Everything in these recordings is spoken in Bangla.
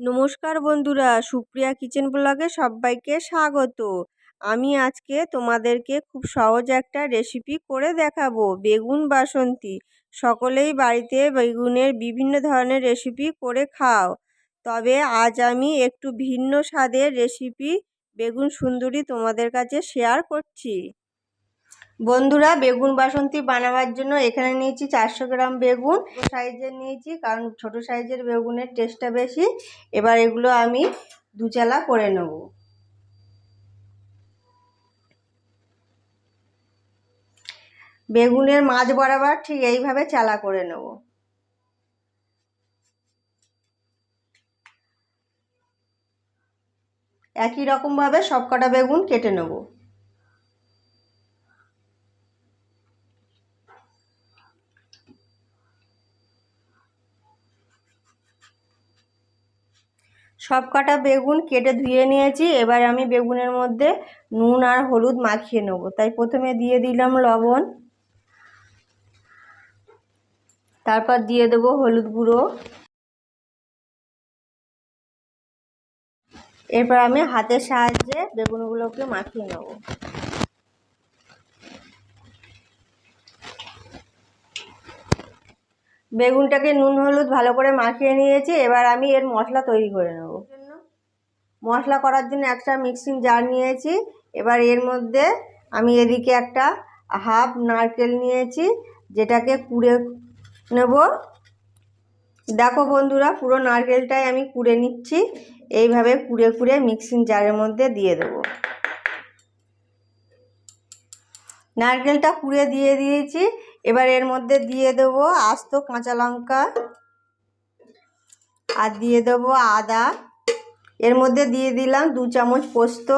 নমস্কার বন্ধুরা, সুপ্রিয়া কিচেন ব্লগে সবাইকে স্বাগত। আমি আজকে তোমাদেরকে খুব সহজ একটা রেসিপি করে দেখাবো, বেগুন বাসন্তী। সকলেই বাড়িতে বেগুনের বিভিন্ন ধরনের রেসিপি করে খাও। তবে আজ আমি একটু ভিন্ন স্বাদের রেসিপি বেগুন সুন্দরী তোমাদের কাছে শেয়ার করছি। বন্ধুরা, বেগুন বাসন্তী বানাবার জন্য এখানে নিয়েছি চারশো গ্রাম বেগুন। সাইজের নিয়েছি, কারণ ছোট সাইজের বেগুনের টেস্টটা বেশি। এবার এগুলো আমি দুচালা করে নেব। বেগুনের মাছ বরাবর ঠিক এইভাবে চালা করে নেব। একই রকমভাবে সবকটা বেগুন কেটে নেব। সব কাটা বেগুন কেটে ধুয়ে নিয়েছি। এবার আমি বেগুনের মধ্যে নুন আর হলুদ মাখিয়ে নেব। তাই প্রথমে দিয়ে দিলাম লবণ। তারপর দিয়ে দেব হলুদ গুঁড়ো। এরপর আমি হাতের সাহায্যে বেগুনগুলোকে মাখিয়ে নেব। বেগুনটাকে নুন হলুদ ভালো করে মাখিয়ে নিয়েছি এবার আমি এর মশলা তৈরি করে নেব। মশলা করার জন্য একটা মিক্সিং জার নিয়েছি এবার এর মধ্যে আমি এদিকে একটা হাফ নারকেল নিয়েছি যেটাকে কুড়ে নেব। দেখো বন্ধুরা পুরো নারকেলটাই আমি কুড়ে নিচ্ছি এইভাবে কুড়ে কুড়ে মিক্সিং জারের মধ্যে দিয়ে দেবো। নারকেলটা কুড়ে দিয়ে দিয়েছি এবার এর মধ্যে দিয়ে দেবো আস্ত কাঁচা লঙ্কা আর দিয়ে দেবো আদা। এর মধ্যে দিয়ে দিলাম দু চামচ পোস্ত।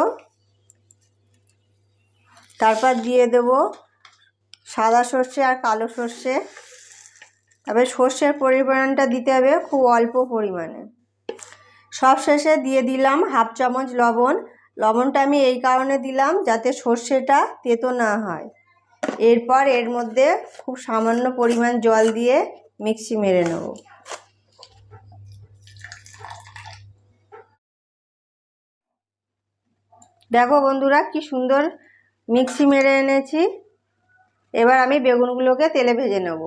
তারপর দিয়ে দেবো সাদা সর্ষে আর কালো সর্ষে। তবে সর্ষের পরিমাণটা দিতে হবে খুব অল্প পরিমাণে। সব শেষে দিয়ে দিলাম হাফ চামচ লবণ। লবণটা আমি এই কারণে দিলাম যাতে সর্ষেটা তেতো না হয়। এরপর এর মধ্যে খুব সামান্য পরিমাণ জল দিয়ে মিক্সি মেরে নেব। দেখো বন্ধুরা কি সুন্দর মিক্সি মেরে এনেছি। এবার আমি বেগুনগুলোকে তেলে ভেজে নেব।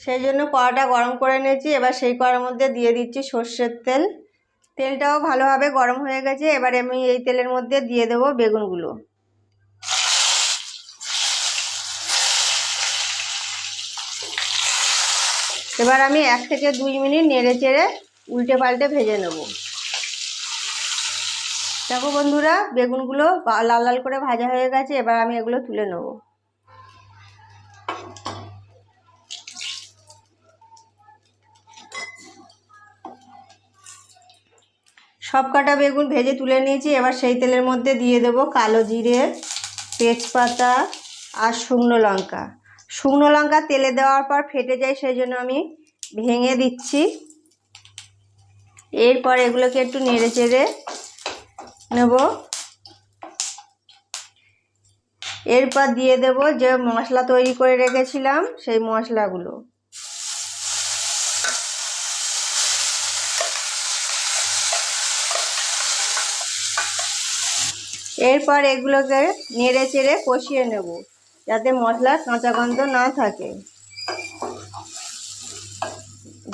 সেই জন্য কড়াটা গরম করে নিয়েছি এবার সেই কড়ার মধ্যে দিয়ে দিচ্ছি সর্ষের তেল। তেলটাও ভালোভাবে গরম হয়ে গেছে। এবার আমি এই তেলের মধ্যে দিয়ে দেবো বেগুনগুলো। এবার আমি এক থেকে দুই মিনিট নেড়ে চেড়ে উল্টে পাল্টে ভেজে নেব। দেখো বন্ধুরা, বেগুনগুলো লাল লাল করে ভাজা হয়ে গেছে, এবার আমি এগুলো তুলে নেব। সব কাটা বেগুন ভেজে তুলে নিয়েছি, এবার সেই তেলের মধ্যে দিয়ে দেবো কালো জিরে, তেজপাতা আর শুকনো লঙ্কা। শুকনো লঙ্কা তেলে দেওয়ার পর ফেটে যায় সেই জন্য আমি ভেঙে দিচ্ছি। এরপর এগুলোকে একটু নেড়ে চেড়ে নেব। এরপর দিয়ে দেব যে মশলা তৈরি করে রেখেছিলাম, সেই মশলাগুলো। এরপর এগুলোকে নেড়ে চেড়ে কষিয়ে নেব। যাতে মশলার কাঁচা গন্ধ না থাকে।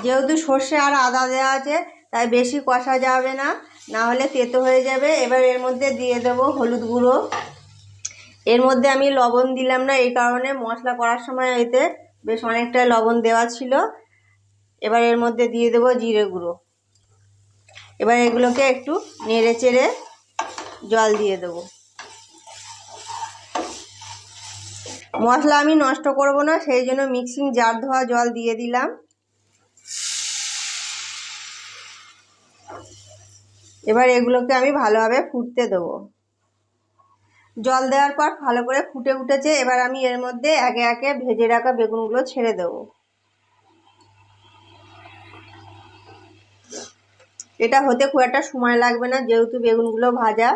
যেহেতু সর্ষে আর আদা দেওয়া আছে, তাই বেশি কষা যাবে না না হলে তেতো হয়ে যাবে। এবার এর মধ্যে দিয়ে দেবো হলুদ গুঁড়ো। এর মধ্যে আমি লবণ দিলাম না, এই কারণে মশলা করার সময় এতে বেশ অনেকটা লবণ দেওয়া ছিল। এবার এর মধ্যে দিয়ে দেবো জিরে গুঁড়ো। এবার এগুলোকে একটু নেড়ে চেড়ে জল দিয়ে দেবো। মশলা আমি নষ্ট করব না, সেই জন্য মিক্সিং জার ধোয়া জল দিয়ে দিলাম। এবার এগুলোকে আমি ভালোভাবে ফুটতে দেবো। জল দেওয়ার পর ভালো করে ফুটে উঠেছে, এবার আমি এর মধ্যে একে একে ভেজে রাখা বেগুনগুলো ছেড়ে দেবো। এটা হতে খুব একটা সময় লাগবে না, যেহেতু বেগুনগুলো ভাজা।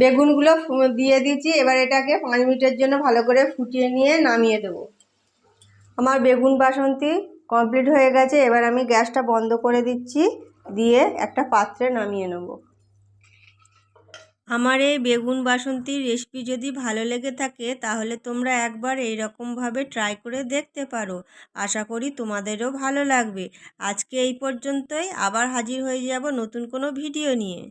বেগুনগুলো দিয়ে দিচ্ছি এবার এটাকে পাঁচ মিনিটের জন্য ভালো করে ফুটিয়ে নিয়ে নামিয়ে দেবো। আমার বেগুন বাসন্তী কমপ্লিট হয়ে গেছে, এবার আমি গ্যাসটা বন্ধ করে দিচ্ছি, দিয়ে একটা পাত্রে নামিয়ে নেব। আমার এই বেগুন বাসন্তীর রেসিপি যদি ভালো লেগে থাকে, তাহলে তোমরা একবার এই রকমভাবে ট্রাই করে দেখতে পারো। আশা করি তোমাদেরও ভালো লাগবে। আজকে এই পর্যন্তই, আবার হাজির হয়ে যাব নতুন কোনো ভিডিও নিয়ে।